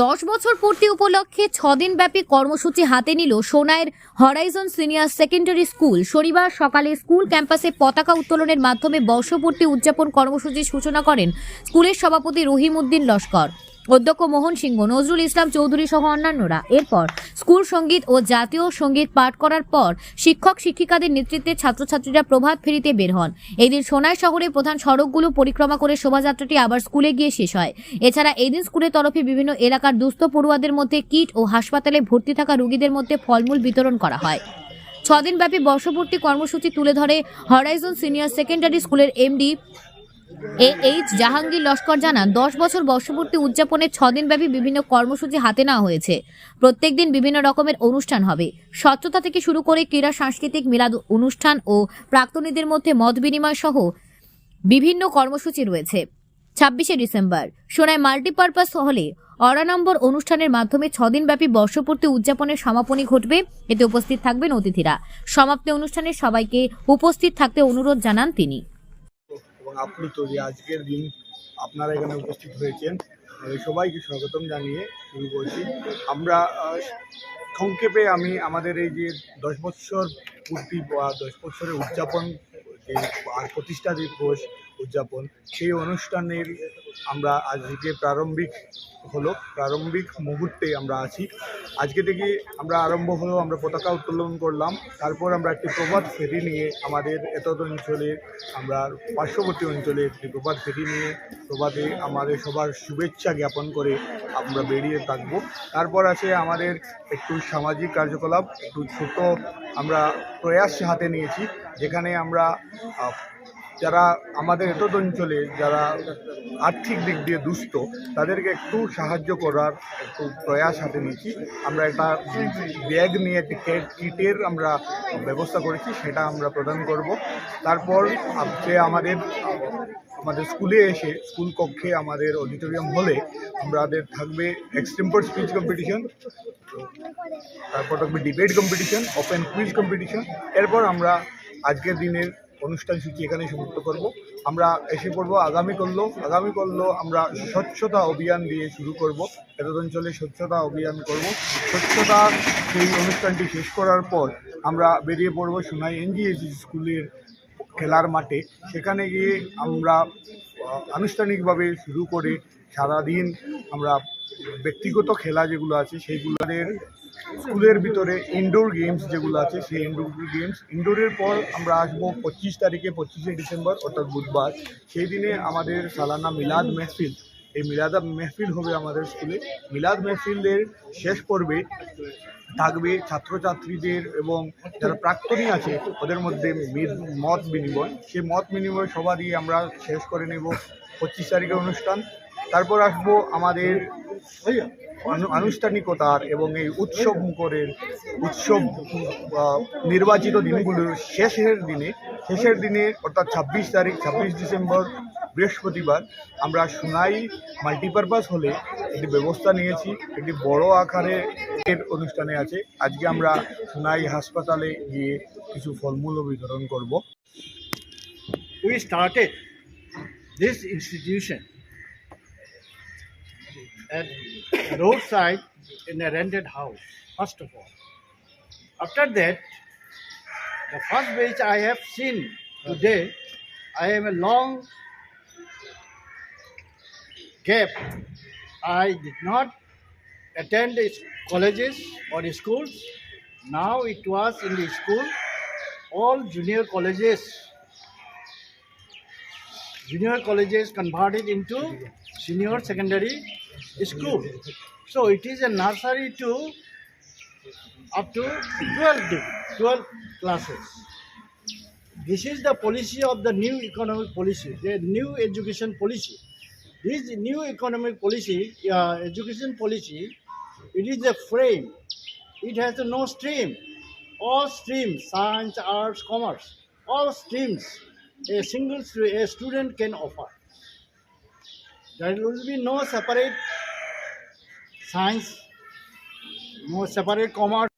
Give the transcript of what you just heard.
দশ বছর পূর্তি উপলক্ষে ছদিন ব্যাপী কর্মসূচি হাতে নিল সোনাইয়ের হরাইজন সিনিয়র সেকেন্ডারি স্কুল শনিবার সকালে স্কুল ক্যাম্পাসে পতাকা উত্তোলনের মাধ্যমে বর্ষপূর্তি উদযাপন কর্মসূচির সূচনা করেন স্কুলের সভাপতি রহিম উদ্দিন লস্কর। অধ্যক্ষ মোহন সিংহ, নজরুল ইসলাম চৌধুরী সহ অন্যান্যরা। এরপর স্কুল সংগীত ও জাতীয় সংগীত পাঠ করার পর শিক্ষক, শিক্ষিকাদের নেতৃত্বে ছাত্রছাত্রীরা প্রভাত ফেরিতে বের হন। এদিন সোনাই শহরের প্রধান সড়কগুলো পরিক্রমা করে শোভাযাত্রাটি আবার স্কুলে গিয়ে শেষ হয়। এছাড়া এদিন স্কুলের তরফে বিভিন্ন এলাকার দুস্থ পড়ুয়াদের মধ্যে কিট ও হাসপাতালে ভর্তি থাকা রোগীদের মধ্যে ফলমূল বিতরণ করা হয়। ছদিনব্যাপী বর্ষপূর্তি কর্মসূচি তুলে ধরে হরাইজন সিনিয়র সেকেন্ডারি স্কুলের MD A H Jahangir Laskar জানান, দশ বছর বর্ষপূর্তি উদযাপনে ছদিনব্যাপী বিভিন্ন কর্মসূচি হাতে নেওয়া হয়েছে। প্রত্যেক দিন বিভিন্ন রকমের অনুষ্ঠান হবে। স্বচ্ছতা থেকে শুরু করে ক্রীড়া, সাংস্কৃতিক, মিলাদ অনুষ্ঠান ও প্রাক্তনীদের মধ্যে মত বিনিময় সহ বিভিন্ন কর্মসূচি রয়েছে। ছাব্বিশে ডিসেম্বর, সোনায় মাল্টিপারপাস হলে অরানম্বর অনুষ্ঠানের মাধ্যমে ছদিনব্যাপী বর্ষপূর্তি উদযাপনের সমাপনী ঘটবে। এতে উপস্থিত থাকবেন অতিথিরা। সমাপ্তি অনুষ্ঠানে সবাইকে উপস্থিত থাকতে অনুরোধ জানান তিনি। এবং আপ্লুত যে আজকের দিন আপনারা এখানে উপস্থিত হয়েছেন সবাইকে স্বাগতম জানিয়ে শুরু করছি। আমরা সংক্ষেপে আমি আমাদের এই যে দশ বৎসর পূর্তি বা দশ বৎসরের উদযাপন আর প্রতিষ্ঠা দিবস উদযাপন। সেই অনুষ্ঠানের আমরা আজকে প্রারম্ভিক হলো, প্রারম্ভিক মুহূর্তে আমরা আছি। আজকে থেকে আমরা আরম্ভ হলো, আমরা পতাকা উত্তোলন করলাম। তারপর আমরা একটি প্রভাত ফেরি নিয়ে আমাদের এতদ অঞ্চলের, আমরা পার্শ্ববর্তী অঞ্চলে একটি প্রভাত ফেরি নিয়ে প্রভাতে আমাদের সবার শুভেচ্ছা জ্ঞাপন করে আমরা বেরিয়ে থাকব। তারপর আছে আমাদের একটু সামাজিক কার্যকলাপ, একটু ছোট আমরা প্রয়াস হাতে নিয়েছি, যেখানে আমরা যারা আমাদের এতদ অঞ্চলে যারা আর্থিক দিক দিয়ে দুস্থ তাদেরকে একটু সাহায্য করার একটু প্রয়াস হাতে নিয়েছি। আমরা একটা ব্যাগ নিয়ে একটি কিটের আমরা ব্যবস্থা করেছি, সেটা আমরা প্রদান করব। তারপর যে আমাদের আমাদের স্কুলে এসে, স্কুল কক্ষে আমাদের অডিটোরিয়াম হলে আমাদের থাকবে এক্সটেম্পর স্পিচ কম্পিটিশন তারপর থাকবে debate competition open quiz competition এরপর আমরা আজকের দিনের অনুষ্ঠান সূচি এখানে সমাপ্ত করব। আমরা এসে পড়ব আগামী করল আগামী করল আমরা স্বচ্ছতা অভিযান দিয়ে শুরু করব। এতদ অঞ্চলে স্বচ্ছতা অভিযান করব। স্বচ্ছতা সেই অনুষ্ঠানটি শেষ করার পর আমরা বেরিয়ে পড়ব সোনাই এনজিএসি স্কুলের খেলার মাঠে। সেখানে গিয়ে আমরা আনুষ্ঠানিকভাবে শুরু করে সারাদিন আমরা ব্যক্তিগত খেলা যেগুলো আছে, সেইগুলোদের স্কুলের ভিতরে ইনডোর গেমস যেগুলো আছে, সেই ইনডোর গেমস ইনডোরের পর আমরা আসব পঁচিশ তারিখে, পঁচিশে ডিসেম্বর, অর্থাৎ বুধবার। সেই দিনে আমাদের সালানা মিলাদ মেহফিল এই মিলাদ মেহফিল হবে আমাদের স্কুলে। মিলাদ মেহফিলের শেষ পর্বে থাকবে ছাত্রছাত্রীদের এবং যারা প্রাক্তনী আছে, ওদের মধ্যে মত বিনিময়। সেই মত বিনিময় সবারই আমরা শেষ করে নেব পঁচিশ তারিখের অনুষ্ঠান। তারপর আসব আমাদের আনুষ্ঠানিকতার এবং এই উৎসব মুখরের, উৎসব নির্বাচিত দিনগুলোর শেষের দিনে শেষের দিনে অর্থাৎ ছাব্বিশ তারিখ, ছাব্বিশ ডিসেম্বর বৃহস্পতিবার আমরা সোনাই মাল্টিপারপাস হলে একটি ব্যবস্থা নিয়েছি একটি বড় আকারে এর অনুষ্ঠানে আছে। আজকে আমরা সোনাই হাসপাতালে গিয়ে কিছু ফলমূলও বিতরণ করব। We started this institution road side in a rented house first of all after that The first which I have seen today, I am a long gap. I did not attend colleges or schools. Now it was in the school, all junior colleges junior colleges converted into senior secondary school. So it is a nursery to up to 12, day, 12 classes. This is the policy of the new economic policy, the new education policy. This new economic policy, uh, education policy, it is a frame. It has no stream. All streams, science, arts, commerce, all streams, a single stu- a student can offer. There will be no separate science, no separate commerce.